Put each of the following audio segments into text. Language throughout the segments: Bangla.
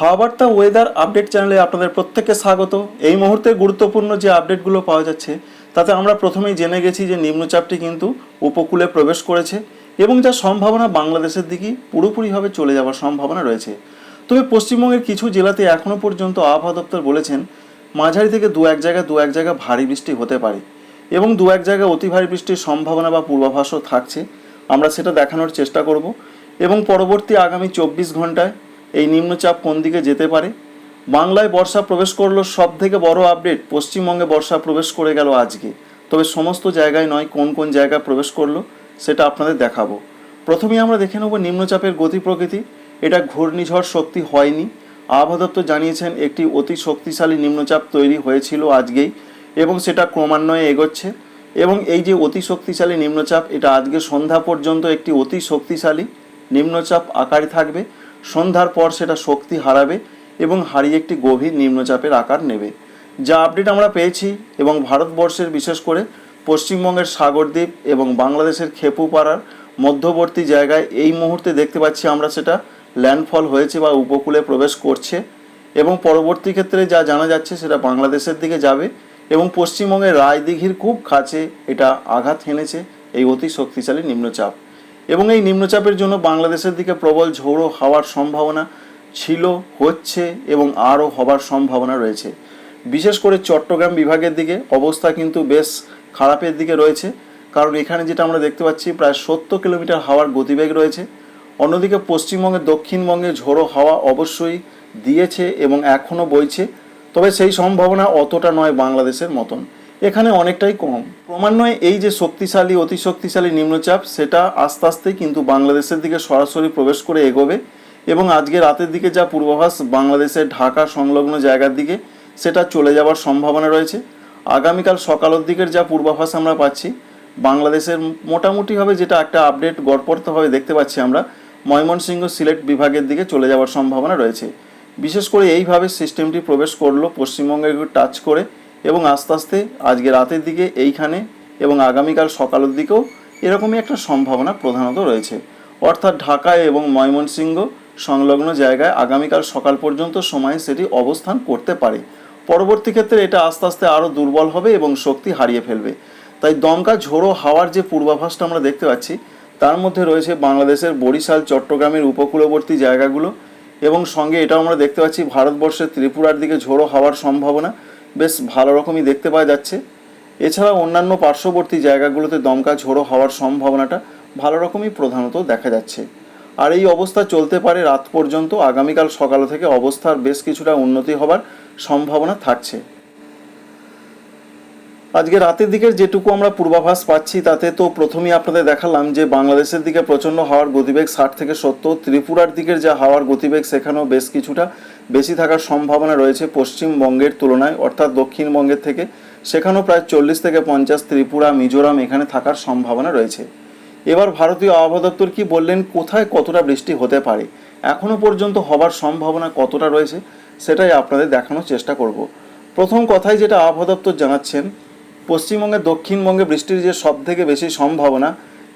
হাওয়াবার্তা ওয়েদার আপডেট চ্যানেলে আপনাদের প্রত্যেককে স্বাগত। এই মুহূর্তে গুরুত্বপূর্ণ যে আপডেটগুলো পাওয়া যাচ্ছে, তাতে আমরা প্রথমেই জেনে গেছি যে নিম্নচাপটি কিন্তু উপকূলে প্রবেশ করেছে এবং যার সম্ভাবনা বাংলাদেশের দিকেই পুরোপুরিভাবে চলে যাওয়ার সম্ভাবনা রয়েছে। তবে পশ্চিমবঙ্গের কিছু জেলাতে এখনও পর্যন্ত আবহাওয়া দপ্তর বলেছেন, মাঝারি থেকে দু এক জায়গায় দু এক জায়গায় ভারী বৃষ্টি হতে পারে এবং দু এক জায়গায় অতি ভারী বৃষ্টির সম্ভাবনা বা পূর্বাভাসও থাকছে। আমরা সেটা দেখানোর চেষ্টা করব এবং পরবর্তী আগামী চব্বিশ ঘন্টায় এই নিম্নচাপ কোন দিকে যেতে পারে? বাংলায় বর্ষা প্রবেশ করল সব থেকে বড় আপডেট পশ্চিমবঙ্গে বর্ষা প্রবেশ করে গেল আজকে। তবে সমস্ত জায়গায় নয়, কোন কোন জায়গায় প্রবেশ করল সেটা আপনাদের দেখাবো। প্রথমেই আমরা দেখে নেব নিম্নচাপের গতি প্রকৃতি। এটা ঘূর্ণিঝড় শক্তি হয়নি। আবহাওয়া দপ্তর জানিয়েছেন একটি অতি শক্তিশালী নিম্নচাপ তৈরি হয়েছিল আজকেই এবং সেটা ক্রমান্বয়ে এগোচ্ছে এবং এই যে অতি শক্তিশালী নিম্নচাপ, এটা আজকে সন্ধ্যা পর্যন্ত একটি অতি শক্তিশালী নিম্নচাপ আকারে থাকবে। সন্ধ্যার পর সেটা শক্তি হারাবে এবং হারিয়ে একটি গভীর নিম্নচাপের আকার নেবে। যা আপডেট আমরা পেয়েছি এবং ভারতবর্ষের বিশেষ করে পশ্চিমবঙ্গের সাগরদ্বীপ এবং বাংলাদেশের খেপুপাড়ার মধ্যবর্তী জায়গায় এই মুহূর্তে দেখতে পাচ্ছি আমরা সেটা ল্যান্ডফল হয়েছে বা উপকূলে প্রবেশ করছে এবং পরবর্তী ক্ষেত্রে যা জানা যাচ্ছে সেটা বাংলাদেশের দিকে যাবে এবং পশ্চিমবঙ্গের রায়দিঘির খুব কাছে এটা আঘাত হেনেছে এই অতি শক্তিশালী নিম্নচাপ। এবং এই নিম্নচাপের জন্য বাংলাদেশের দিকে প্রবল ঝোড়ো হওয়ার সম্ভাবনা ছিল, হচ্ছে এবং আরও হবার সম্ভাবনা রয়েছে। বিশেষ করে চট্টগ্রাম বিভাগের দিকে অবস্থা কিন্তু বেশ খারাপের দিকে রয়েছে, কারণ এখানে যেটা আমরা দেখতে পাচ্ছি প্রায় সত্তর কিলোমিটার হাওয়ার গতিবেগ রয়েছে। অন্যদিকে পশ্চিমবঙ্গে দক্ষিণবঙ্গে ঝোড়ো হাওয়া অবশ্যই দিয়েছে এবং এখনও বইছে, তবে সেই সম্ভাবনা অতটা নয় বাংলাদেশের মতন। এখানে অনেকটাই কম। ক্রমান্বয়ে এই যে শক্তিশালী, অতি শক্তিশালী নিম্নচাপ, সেটা আস্তে আস্তে কিন্তু বাংলাদেশের দিকে সরাসরি প্রবেশ করে এগোবে এবং আজকে রাতের দিকে যা পূর্বাভাস, বাংলাদেশের ঢাকা সংলগ্ন জায়গার দিকে, সেটা চলে যাওয়ার সম্ভাবনা রয়েছে। আগামীকাল সকালের দিকের যা পূর্বাভাস আমরা পাচ্ছি, বাংলাদেশের মোটামুটিভাবে যেটা একটা আপডেট গড়পড়তভাবে দেখতে পাচ্ছি আমরা, ময়মনসিংহ সিলেট বিভাগের দিকে চলে যাওয়ার সম্ভাবনা রয়েছে। বিশেষ করে এইভাবে সিস্টেমটি প্রবেশ করল পশ্চিমবঙ্গে টাচ করে এবং আস্তে আস্তে আজকে রাতের দিকে এইখানে এবং আগামীকাল সকালের দিকেও এরকমই একটা সম্ভাবনা প্রধানত রয়েছে। অর্থাৎ ঢাকায় এবং ময়মনসিংহ সংলগ্ন জায়গায় আগামীকাল সকাল পর্যন্ত সময়ে সেটি অবস্থান করতে পারে। পরবর্তী ক্ষেত্রে এটা আস্তে আস্তে আরও দুর্বল হবে এবং শক্তি হারিয়ে ফেলবে। তাই দমকা ঝোড়ো হাওয়ার যে পূর্বাভাসটা আমরা দেখতে পাচ্ছি, তার মধ্যে রয়েছে বাংলাদেশের বরিশাল, চট্টগ্রামের উপকূলবর্তী জায়গাগুলো এবং সঙ্গে এটাও আমরা দেখতে পাচ্ছি ভারতবর্ষের ত্রিপুরার দিকে ঝোড়ো হওয়ার সম্ভাবনা। বেশ ভালো রকমই দেখতে পাওয়া যাচ্ছে। এছাড়া অন্যান্য পার্শ্ববর্তী জায়গাগুলোতে দমকা ঝোড়ো হওয়ার সম্ভাবনাটা ভালো রকমই প্রধানত দেখা যাচ্ছে। আর এই অবস্থা চলতে পারে রাত পর্যন্ত, আগামীকাল সকাল থেকে অবস্থার বেশ কিছুটা উন্নতি হবার সম্ভাবনা থাকছে। আজকে রাতের দিকের যেটুকু আমরা পূর্বাভাস পাচ্ছি, তাতে তো প্রথমেই আপনাদের দেখালাম যে বাংলাদেশের দিকে প্রচণ্ড হাওয়ার গতিবেগ ষাট থেকে সত্তর, ত্রিপুরার দিকের যা হাওয়ার গতিবেগ, সেখানেও বেশ কিছুটা বেশি থাকার সম্ভাবনা রয়েছে পশ্চিমবঙ্গের তুলনায়, অর্থাৎ দক্ষিণবঙ্গের থেকে। সেখানেও প্রায় চল্লিশ থেকে পঞ্চাশ ত্রিপুরা, মিজোরাম এখানে থাকার সম্ভাবনা রয়েছে। এবার ভারতীয় আবহাওয়া দপ্তর কি বললেন, কোথায় কতটা বৃষ্টি হতে পারে এখনও পর্যন্ত হবার সম্ভাবনা কতটা রয়েছে, সেটাই আপনাদের দেখানোর চেষ্টা করব। প্রথম কথাই যেটা আবহাওয়া দপ্তর জানাচ্ছেন পশ্চিমবঙ্গের দক্ষিণবঙ্গে বৃষ্টির যে সব থেকে বেশি সম্ভাবনা,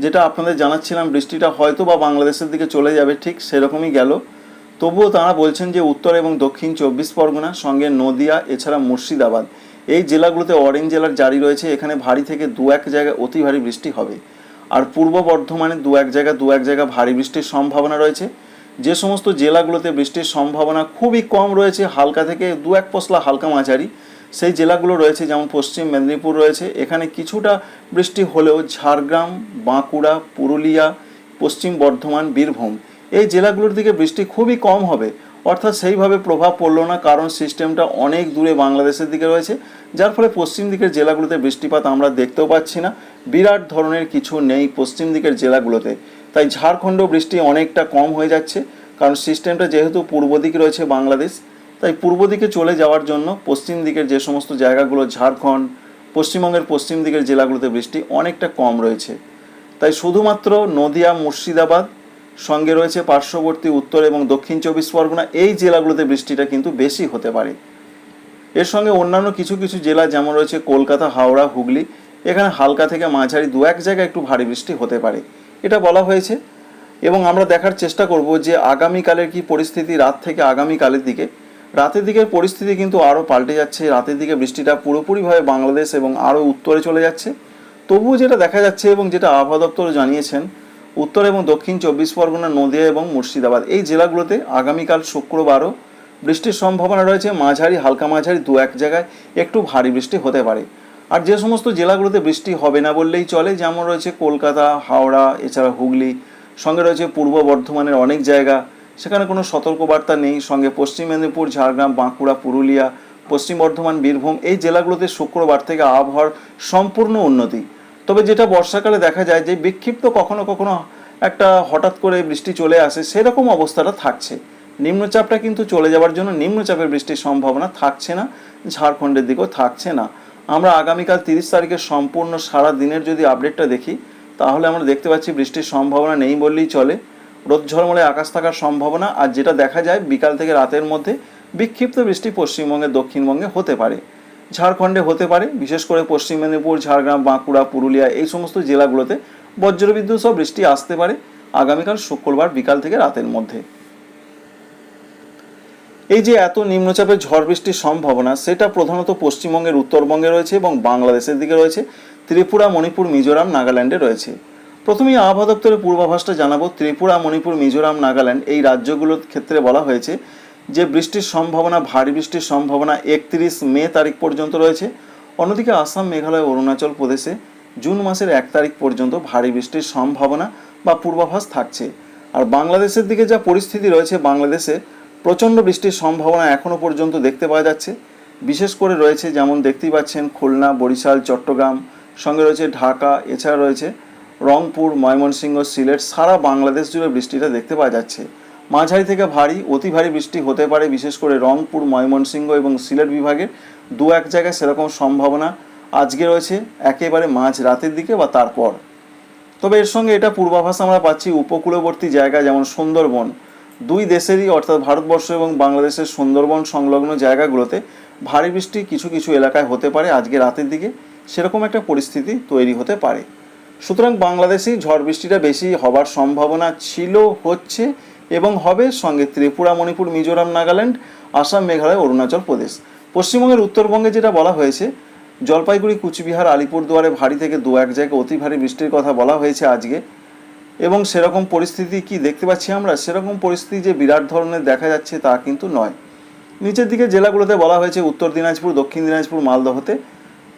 যেটা আপনাদের জানাচ্ছিলাম বৃষ্টিটা হয়তো বা বাংলাদেশের দিকে চলে যাবে, ঠিক সেরকমই গেল। তবুও তারা বলছেন যে উত্তর এবং দক্ষিণ চব্বিশ পরগনা, সঙ্গে নদিয়া, এছাড়া মুর্শিদাবাদ। এই জেলাগুলোতে অরেঞ্জ জেলার জারি রয়েছে, এখানে ভারী থেকে দু এক জায়গায় অতি ভারী বৃষ্টি হবে। আর পূর্ব বর্ধমানে দু এক জায়গা, দু এক জায়গা ভারী বৃষ্টির সম্ভাবনা রয়েছে। যে সমস্ত জেলাগুলোতে বৃষ্টির সম্ভাবনা খুবই কম রয়েছে, হালকা থেকে দু এক পশলা হালকা মাঝারি। সেই জেলাগুলো রয়েছে, যেমন পশ্চিম মেদিনীপুর রয়েছে। এখানে কিছুটা বৃষ্টি হলেও ঝাড়গ্রাম, বাঁকুড়া, পুরুলিয়া, পশ্চিম বর্ধমান, বীরভূম। এই জেলাগুলোর দিকে বৃষ্টি খুবই কম হবে। অর্থাৎ সেইভাবে প্রভাব পড়ল না, কারণ সিস্টেমটা অনেক দূরে বাংলাদেশের দিকে রয়েছে। যার ফলে পশ্চিম দিকের জেলাগুলোতে বৃষ্টিপাত আমরা দেখতেও পাচ্ছি না। বিরাট ধরনের কিছু নেই পশ্চিম দিকের জেলাগুলোতে। তাই ঝাড়খণ্ড বৃষ্টি অনেকটা কম হয়ে যাচ্ছে, কারণ সিস্টেমটা যেহেতু পূর্ব দিকে রয়েছে বাংলাদেশ, তাই পূর্ব দিকে চলে যাওয়ার জন্য পশ্চিম দিকের যে সমস্ত জায়গাগুলো, ঝাড়খণ্ড, পশ্চিমবঙ্গের পশ্চিম দিকের জেলাগুলোতে বৃষ্টি অনেকটা কম রয়েছে। তাই শুধুমাত্র নদিয়া, মুর্শিদাবাদ সঙ্গে রয়েছে পার্শ্ববর্তী উত্তর এবং দক্ষিণ চব্বিশ পরগনা। এই জেলাগুলোতে বৃষ্টিটা কিন্তু বেশি হতে পারে। এর সঙ্গে অন্যান্য কিছু কিছু জেলা যেমন রয়েছে কলকাতা, হাওড়া, হুগলি, এখানে হালকা থেকে মাঝারি দু এক জায়গায় একটু ভারী বৃষ্টি হতে পারে। এটা বলা হয়েছে এবং আমরা দেখার চেষ্টা করব যে আগামীকালের কি পরিস্থিতি রাত থেকে আগামীকালের দিকে। রাতের দিকের পরিস্থিতি কিন্তু আরও পাল্টে যাচ্ছে। রাতের দিকে বৃষ্টিটা পুরোপুরিভাবে বাংলাদেশ এবং আরও উত্তরে চলে যাচ্ছে। তবুও যেটা দেখা যাচ্ছে এবং যেটা আবহাওয়া দপ্তর জানিয়েছেন উত্তর এবং দক্ষিণ চব্বিশ পরগনা, নদিয়া এবং মুর্শিদাবাদ। এই জেলাগুলোতে আগামীকাল শুক্রবারও বৃষ্টির সম্ভাবনা রয়েছে। মাঝারি, হালকা মাঝারি দু এক জায়গায় একটু ভারী বৃষ্টি হতে পারে। আর যে সমস্ত জেলাগুলোতে বৃষ্টি হবে না বললেই চলে, যেমন রয়েছে কলকাতা, হাওড়া, এছাড়া হুগলি, সঙ্গে রয়েছে পূর্ব বর্ধমানের অনেক জায়গা। সেখানে কোনো সতর্কবার্তা নেই। সঙ্গে পশ্চিম মেদিনীপুর, ঝাড়গ্রাম, বাঁকুড়া, পুরুলিয়া, পশ্চিম বর্ধমান, বীরভূম এই জেলাগুলোতে শুক্রবার থেকে আবহাওয়ার সম্পূর্ণ উন্নতি। তবে যেটা বর্ষাকালে দেখা যায় যে বিক্ষিপ্ত কখনো কখনো একটা হঠাৎ করে বৃষ্টি চলে আসে, সেরকম অবস্থাটা থাকছে। নিম্নচাপটা কিন্তু চলে যাওয়ার জন্য নিম্নচাপের বৃষ্টির সম্ভাবনা থাকছে না, ঝাড়খণ্ডের দিকেও থাকছে না। আমরা আগামীকাল তিরিশ তারিখের সম্পূর্ণ সারা দিনের যদি আপডেটটা দেখি, তাহলে আমরা দেখতে পাচ্ছি বৃষ্টির সম্ভাবনা নেই বললেই চলে। রোদ ঝলমলে আকাশ থাকার সম্ভাবনা, আর যেটা দেখা যায় বিকাল থেকে রাতের মধ্যে বিক্ষিপ্ত বৃষ্টি পশ্চিমবঙ্গে, দক্ষিণবঙ্গে হতে পারে। ঝাড়খণ্ডে হতে পারে, বিশেষ করে পশ্চিম মেদিনীপুর, ঝাড়গ্রাম, বাঁকুড়া, পুরুলিয়া, এই সমস্ত জেলাগুলোতে বজ্রবিদ্যুৎ সহ বৃষ্টি আসতে পারে আগামীকাল শুক্রবার বিকাল থেকে রাতের মধ্যে। এই যে এত নিম্নচাপের ঝড় বৃষ্টির সম্ভাবনা, সেটা প্রধানত পশ্চিমবঙ্গের উত্তরবঙ্গে রয়েছে এবং বাংলাদেশের দিকে রয়েছে, ত্রিপুরা, মণিপুর, মিজোরাম, নাগাল্যান্ডে রয়েছে। প্রথমেই আবহাওয়া দপ্তরের পূর্বাভাসটা জানাব, ত্রিপুরা, মণিপুর, মিজোরাম, নাগাল্যান্ড এই রাজ্যগুলোর ক্ষেত্রে বলা হয়েছে যে বৃষ্টির সম্ভাবনা, ভারী বৃষ্টির সম্ভাবনা একত্রিশ মে তারিখ পর্যন্ত রয়েছে। অন্যদিকে আসাম, মেঘালয়, অরুণাচল প্রদেশে জুন মাসের এক তারিখ পর্যন্ত ভারী বৃষ্টির সম্ভাবনা বা পূর্বাভাস থাকছে। আর বাংলাদেশের দিকে যা পরিস্থিতি রয়েছে, বাংলাদেশে প্রচণ্ড বৃষ্টির সম্ভাবনা এখনও পর্যন্ত দেখতে পাওয়া যাচ্ছে। বিশেষ করে রয়েছে যেমন দেখতেই পাচ্ছেন খুলনা, বরিশাল, চট্টগ্রাম, সঙ্গে রয়েছে ঢাকা, এছাড়া রয়েছে রংপুর, ময়মনসিংহ, সিলেট, সারা বাংলাদেশ জুড়ে বৃষ্টিটা দেখতে পাওয়া যাচ্ছে। মাঝারি থেকে ভারী, অতি ভারী বৃষ্টি হতে পারে, বিশেষ করে রংপুর, ময়মনসিংহ এবং সিলেট বিভাগের দু এক জায়গায় সেরকম সম্ভাবনা আজকে রয়েছে, একেবারে মাঝ রাতের দিকে বা তারপর। তবে এর সঙ্গে এটা পূর্বাভাস আমরা পাচ্ছি উপকূলবর্তী জায়গা যেমন সুন্দরবন। দুই দেশেরই, অর্থাৎ ভারতবর্ষ এবং বাংলাদেশের সুন্দরবন সংলগ্ন জায়গাগুলোতে ভারী বৃষ্টি কিছু কিছু এলাকায় হতে পারে আজকে রাতের দিকে। সেরকম একটা পরিস্থিতি তৈরি হতে পারে। সুতরাং বাংলাদেশেই ঝড় বৃষ্টিটা বেশি হবার সম্ভাবনা ছিল, হচ্ছে এবং হবে সঙ্গে ত্রিপুরা, মণিপুর, মিজোরাম, নাগাল্যান্ড, আসাম, মেঘালয়, অরুণাচল প্রদেশ। পশ্চিমবঙ্গের উত্তরবঙ্গে যেটা বলা হয়েছে, জলপাইগুড়ি, কুচবিহার, আলিপুরদুয়ারে ভারী থেকে দু এক জায়গায় অতি ভারী বৃষ্টির কথা বলা হয়েছে আজকে। এবং সেরকম পরিস্থিতি কি দেখতে পাচ্ছি আমরা? সেরকম পরিস্থিতি যে বিরাট ধরনের দেখা যাচ্ছে তা কিন্তু নয়। নিচের দিকে জেলাগুলোতে বলা হয়েছে উত্তর দিনাজপুর, দক্ষিণ দিনাজপুর, মালদহতে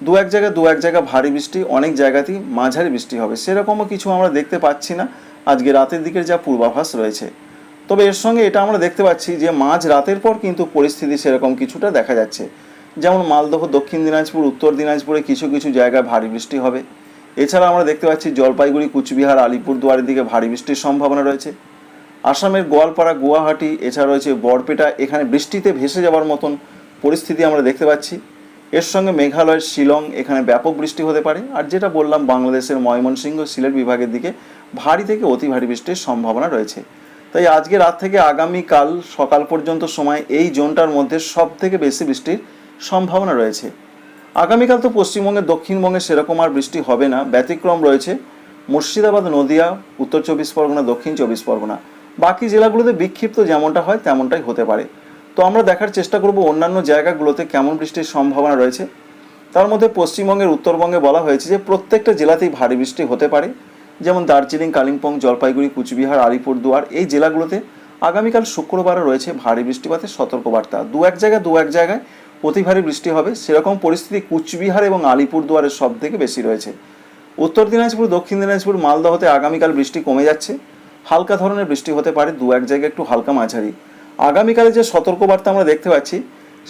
দু এক জায়গায় দু এক জায়গায় ভারী বৃষ্টি, অনেক জায়গাতেই মাঝারি বৃষ্টি হবে। সেরকমও কিছু আমরা দেখতে পাচ্ছি না। আজকে রাতের দিকের যা পূর্বাভাস রয়েছে। তবে এর সঙ্গে এটা আমরা দেখতে পাচ্ছি যে মাঝ রাতের পর কিন্তু পরিস্থিতি সেরকম কিছুটা দেখা যাচ্ছে। যেমন মালদহ, দক্ষিণ দিনাজপুর, উত্তর দিনাজপুরে কিছু কিছু জায়গায় ভারী বৃষ্টি হবে। এছাড়া আমরা দেখতে পাচ্ছি জলপাইগুড়ি, কুচবিহার, আলিপুরদুয়ারের দিকে ভারী বৃষ্টির সম্ভাবনা রয়েছে। আসামের গোয়ালপাড়া, গুয়াহাটি, এছাড়া রয়েছে বরপেটা, এখানে বৃষ্টিতে ভেসে যাওয়ার মতন পরিস্থিতি আমরা দেখতে পাচ্ছি। এর সঙ্গে মেঘালয়ের শিলং, এখানে ব্যাপক বৃষ্টি হতে পারে। আর যেটা বললাম, বাংলাদেশের ময়মনসিংহ, সিলেট বিভাগের দিকে ভারী থেকে অতি ভারী বৃষ্টির সম্ভাবনা রয়েছে। তাই আজকে রাত থেকে আগামীকাল সকাল পর্যন্ত সময় এই জোনটার মধ্যে সব থেকে বেশি বৃষ্টির সম্ভাবনা রয়েছে। আগামীকাল তো পশ্চিমবঙ্গের দক্ষিণবঙ্গে সেরকম আর বৃষ্টি হবে না। ব্যতিক্রম রয়েছে মুর্শিদাবাদ, নদিয়া, উত্তর চব্বিশ পরগনা, দক্ষিণ চব্বিশ পরগনা। বাকি জেলাগুলোতে বিক্ষিপ্ত যেমনটা হয়, তেমনটাই হতে পারে। তো আমরা দেখার চেষ্টা করব অন্যান্য জায়গাগুলোতে কেমন বৃষ্টির সম্ভাবনা রয়েছে। তার মধ্যে পশ্চিমবঙ্গের উত্তরবঙ্গে বলা হয়েছে যে প্রত্যেকটা জেলাতেই ভারী বৃষ্টি হতে পারে। যেমন দার্জিলিং, কালিম্পং, জলপাইগুড়ি, কুচবিহার আলিপুরদুয়ার এই জেলাগুলোতে আগামীকাল শুক্রবারও রয়েছে ভারী বৃষ্টিপাতের সতর্কবার্তা। দু এক জায়গায় দু এক জায়গায় অতি ভারী বৃষ্টি হবে। সেরকম পরিস্থিতি কুচবিহার এবং আলিপুরদুয়ারের সব থেকে বেশি রয়েছে। উত্তর দিনাজপুর, দক্ষিণ দিনাজপুর, মালদহতে আগামীকাল বৃষ্টি কমে যাচ্ছে। হালকা ধরনের বৃষ্টি হতে পারে, দু এক জায়গায় একটু হালকা মাঝারি। আগামীকালে যে সতর্কবার্তা আমরা দেখতে পাচ্ছি,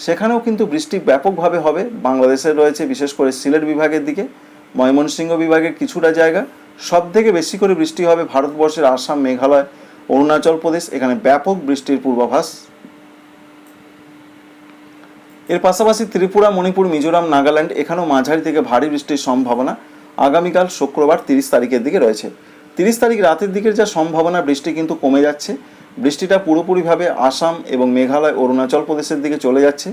সেখানেও কিন্তু বৃষ্টি ব্যাপকভাবে হবে। বাংলাদেশের রয়েছে বিশেষ করে সিলেট বিভাগের দিকে, ময়মনসিংহ বিভাগের কিছুটা জায়গা সব থেকে বেশি করে বৃষ্টি হবে ভারতবর্ষের আসাম, মেঘালয়, অরুণাচল প্রদেশ। এখানে ব্যাপক বৃষ্টির পূর্বাভাস। এর পাশাপাশি ত্রিপুরা, মণিপুর, মিজোরাম, নাগাল্যান্ড এখানেও মাঝারি থেকে ভারী বৃষ্টির সম্ভাবনা আগামীকাল শুক্রবার তিরিশ তারিখের দিকে রয়েছে। তিরিশ তারিখ রাতের দিকের যা সম্ভাবনা, বৃষ্টি কিন্তু কমে যাচ্ছে। বৃষ্টিটা পুরোপুরিভাবে আসাম এবং মেঘালয়, অরুণাচল প্রদেশের দিকে চলে যাচ্ছে।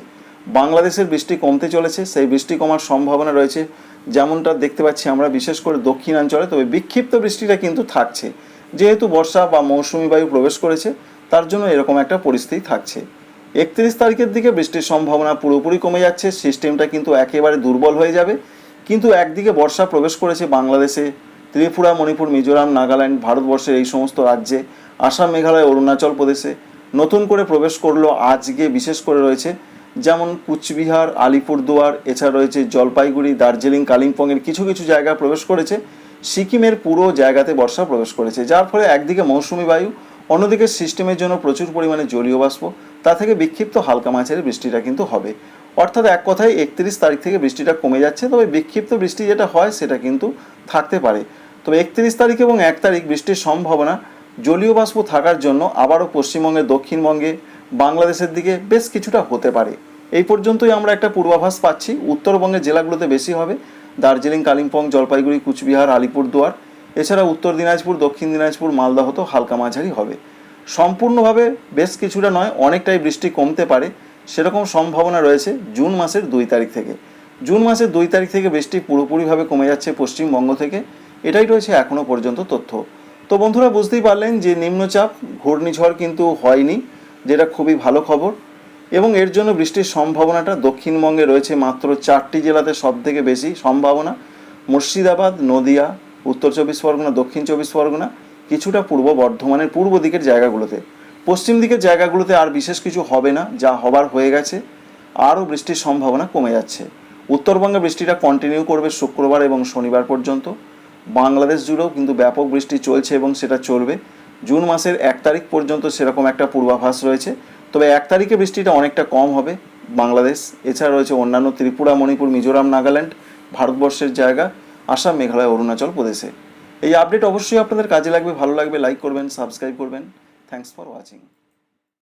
বাংলাদেশের বৃষ্টি কমতে চলেছে, সেই বৃষ্টি কমার সম্ভাবনা রয়েছে। যেমনটা দেখতে পাচ্ছি আমরা, বিশেষ করে দক্ষিণাঞ্চলে, তবে বিক্ষিপ্ত বৃষ্টিটা কিন্তু থাকছে। যেহেতু বর্ষা বা মৌসুমি বায়ু প্রবেশ করেছে, তার জন্য এরকম একটা পরিস্থিতি থাকছে। একত্রিশ তারিখের দিকে বৃষ্টির সম্ভাবনা পুরোপুরি কমে যাচ্ছে, সিস্টেমটা কিন্তু একেবারে দুর্বল হয়ে যাবে। কিন্তু একদিকে বর্ষা প্রবেশ করেছে বাংলাদেশে, ত্রিপুরা, মণিপুর, মিজোরাম, নাগাল্যান্ড, ভারতবর্ষের এই সমস্ত রাজ্যে, আসাম, মেঘালয়, অরুণাচল প্রদেশে। নতুন করে প্রবেশ করল আজকে বিশেষ করে রয়েছে যেমন কুচবিহার, আলিপুরদুয়ার, এছাড়া রয়েছে জলপাইগুড়ি, দার্জিলিং, কালিম্পংয়ের কিছু কিছু জায়গা প্রবেশ করেছে। সিকিমের পুরো জায়গাতে বর্ষা প্রবেশ করেছে, যার ফলে একদিকে মৌসুমি বায়ু, অন্যদিকে সিস্টেমের জন্য প্রচুর পরিমাণে জলীয় বাষ্প, তা থেকে বিক্ষিপ্ত হালকা মাছের বৃষ্টিটা কিন্তু হবে। অর্থাৎ এক কথায় একত্রিশ তারিখ থেকে বৃষ্টিটা কমে যাচ্ছে, তবে বিক্ষিপ্ত বৃষ্টি যেটা হয় সেটা কিন্তু থাকতে পারে। তবে একত্রিশ তারিখ এবং এক তারিখ বৃষ্টির সম্ভাবনা, জলীয় বাষ্প থাকার জন্য আবারও পশ্চিমবঙ্গে দক্ষিণবঙ্গে বাংলাদেশের দিকে বেশ কিছুটা হতে পারে। এই পর্যন্তই আমরা একটা পূর্বাভাস পাচ্ছি। উত্তরবঙ্গের জেলাগুলোতে বেশি হবে। দার্জিলিং, কালিম্পং, জলপাইগুড়ি, কুচবিহার, আলিপুরদুয়ার। এছাড়া উত্তর দিনাজপুর, দক্ষিণ দিনাজপুর, মালদহ তো হালকা মাঝারি হবে। সম্পূর্ণভাবে বেশ কিছুটা নয়, অনেকটাই বৃষ্টি কমতে পারে। সেরকম সম্ভাবনা রয়েছে জুন মাসের দুই তারিখ থেকে। জুন মাসের দুই তারিখ থেকে বৃষ্টি পুরোপুরিভাবে কমে যাচ্ছে পশ্চিমবঙ্গ থেকে। এটাই রয়েছে এখনও পর্যন্ত তথ্য। তো বন্ধুরা, বুঝতেই পারলেন যে নিম্নচাপ, ঘূর্ণিঝড় কিন্তু হয়নি। যেটা খুবই ভালো খবর। এবং এর জন্য বৃষ্টির সম্ভাবনাটা দক্ষিণবঙ্গে রয়েছে মাত্র চারটি জেলাতে সব থেকে বেশি সম্ভাবনা। মুর্শিদাবাদ, নদিয়া, উত্তর চব্বিশ পরগনা, দক্ষিণ চব্বিশ পরগনা, কিছুটা পূর্ব বর্ধমানের পূর্ব দিকের জায়গাগুলোতে। পশ্চিম দিকের জায়গাগুলোতে আর বিশেষ কিছু হবে না, যা হবার হয়ে গেছে। আরও বৃষ্টির সম্ভাবনা কমে যাচ্ছে। উত্তরবঙ্গে বৃষ্টিটা কন্টিনিউ করবে শুক্রবার এবং শনিবার পর্যন্ত। বাংলাদেশ জুড়েও কিন্তু ব্যাপক বৃষ্টি চলছে এবং সেটা চলবে। জুন মাসের এক তারিখ পর্যন্ত সেরকম একটা পূর্বাভাস রয়েছে। তবে এক তারিখে বৃষ্টিটা অনেকটা কম হবে বাংলাদেশ। এছাড়া রয়েছে অন্যান্য ত্রিপুরা, মণিপুর, মিজোরাম, নাগাল্যান্ড, ভারতবর্ষের জায়গা, আসাম, মেঘালয়, অরুণাচল প্রদেশে। এই আপডেট অবশ্যই আপনাদের কাজে লাগবে, ভালো লাগবে লাইক করবেন সাবস্ক্রাইব করবেন। Thanks for watching